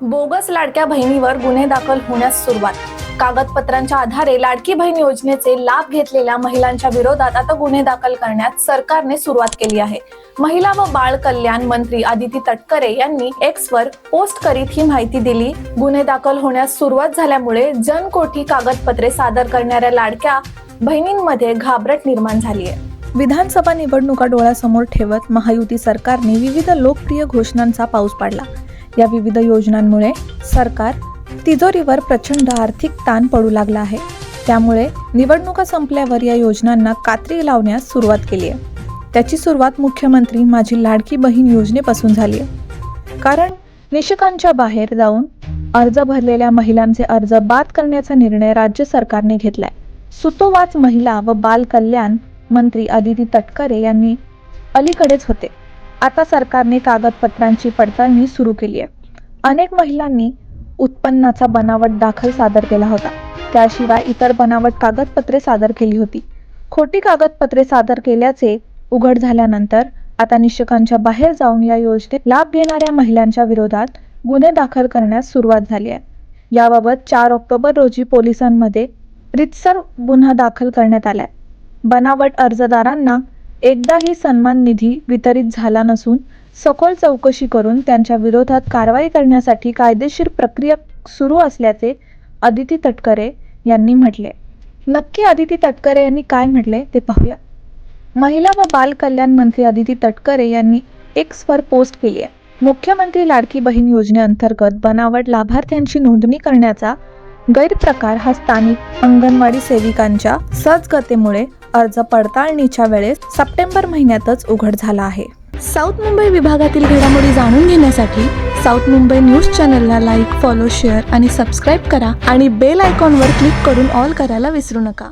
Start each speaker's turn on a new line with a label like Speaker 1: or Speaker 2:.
Speaker 1: Bogus लाडक्या बहिणीवर गुन्हे दाखल होण्यास सुरुवात. कागदपत्रांच्या आधारे लाडकी बहीण योजनेचे लाभ घेतलेल्या महिलांच्या विरोधात आता गुन्हे दाखल करण्यात सरकारने सुरुवात केली आहे. महिला व बाळ कल्याण मंत्री आदिती तटकरे यांनी एक्स वर पोस्ट करीत ही माहिती दिली. गुन्हे दाखल होण्यास सुरुवात झाल्यामुळे जनकोठी कागदपत्रे सादर करणाऱ्या लाडक्या बहिणींमध्ये घाबरट निर्माण झाली आहे. विधानसभा निवडणुका डोळ्यासमोर ठेवत महायुती सरकारने विविध लोकप्रिय घोषणांचा पाऊस पाडला. या विविध योजनांमुळे सरकार तिजोरीवर प्रचंड आर्थिक ताण पडू लागला आहे. त्यामुळे निवडणुका संपल्यावर या योजनांना कात्री लावण्यास सुरुवात केली आहे. त्याची सुरुवात मुख्यमंत्री माझी लाडकी बहीण योजनेपासून झाली आहे. कारण निशकांच्या बाहेर जाऊन अर्ज भरलेल्या महिलांचे अर्ज बाद करण्याचा निर्णय राज्य सरकारने घेतलाय. सुतोवाच महिला व बाल कल्याण मंत्री अदिती तटकरे यांनी अलीकडेच होते. आता सरकारने कागदपत्रांची पडताळणी सुरू केली आहे. अनेक महिलांनी उत्पन्नाचा बनावट दाखल सादर केला होता. त्याशिवाय इतर बनावट कागदपत्रे सादर केली होती. खोटी कागदपत्रे सादर केल्याचे उघड झाल्यानंतर आता निषकांच्या बाहेर जाऊन या योजनेत लाभ घेणाऱ्या महिलांच्या विरोधात गुन्हे दाखल करण्यास सुरुवात झाली आहे. याबाबत चार ऑक्टोबर रोजी पोलिसांमध्ये रितसर गुन्हा दाखल करण्यात आलाय. बनावट अर्जदारांना एकदाही सन्मान निधी वितरित झाला नसून सखोल चौकशी करून त्यांच्या विरोधात कारवाई करण्यासाठी कायदेशीर प्रक्रिया सुरू असल्याचे अदिती तटकरे यांनी म्हटले. नक्की अदिती तटकरे यांनी काय म्हटले ते पाहूया. महिला व बाल कल्याण मंत्री अदिती तटकरे यांनी एक्सवर पोस्ट केली आहे. मुख्यमंत्री लाडकी बहीण योजनेअंतर्गत बनावट लाभार्थ्यांची नोंदणी करण्याचा गैरप्रकार हा स्थानिक अंगणवाडी सेविकांच्या सजगतेमुळे अर्ज पडताळणीच्या वेळेस सप्टेंबर महिन्यातच उघड झाला आहे. साऊथ मुंबई विभागातील घडामोडी जाणून घेण्यासाठी साऊथ मुंबई न्यूज चॅनलला लाईक फॉलो शेअर आणि सबस्क्राईब करा आणि बेल आयकॉनवर क्लिक करून ऑल करायला विसरू नका.